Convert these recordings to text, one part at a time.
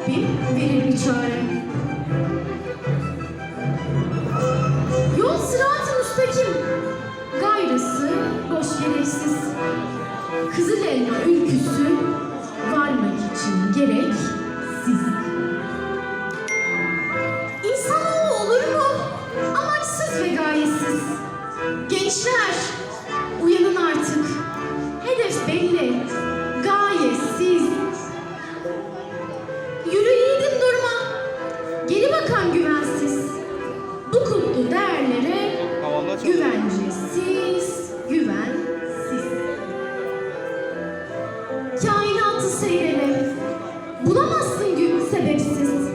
Rabbim verir bir çare. Yol sırat-ı müstakim, gayrısı boş gereksiz. Kızıl elma ülküsü, varmak için gerek siz. İnsanoğlu olur mu? Amaçsız ve gayesiz. Gençler, uyanın artık. Hedef belli, Havalı açalım. güvencesiz, güvensiz. Kainatı seyrele, bulamazsın gün sebepsiz.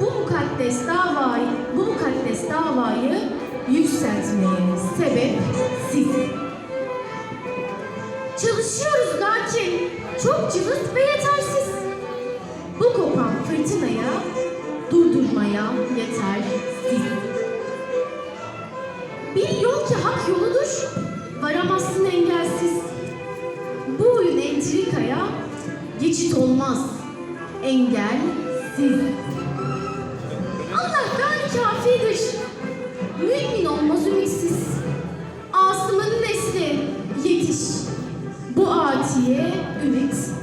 Bu mukaddes davayı, bu mukaddes davayı yükseltmeye sebep siz. Çalışıyoruz lakin çok cılız ve yetersiz. Bu kopan fırtınaya durdurmaya yeter siz bir yol ki hak yoludur, varamazsın engelsiz. Bu oyun entrikaya geçit olmaz, engelsiz. Allah gayri kafidir, mümin olmaz ümitsiz. Asım'ın nesli yetiş, bu atiye ümitsiz.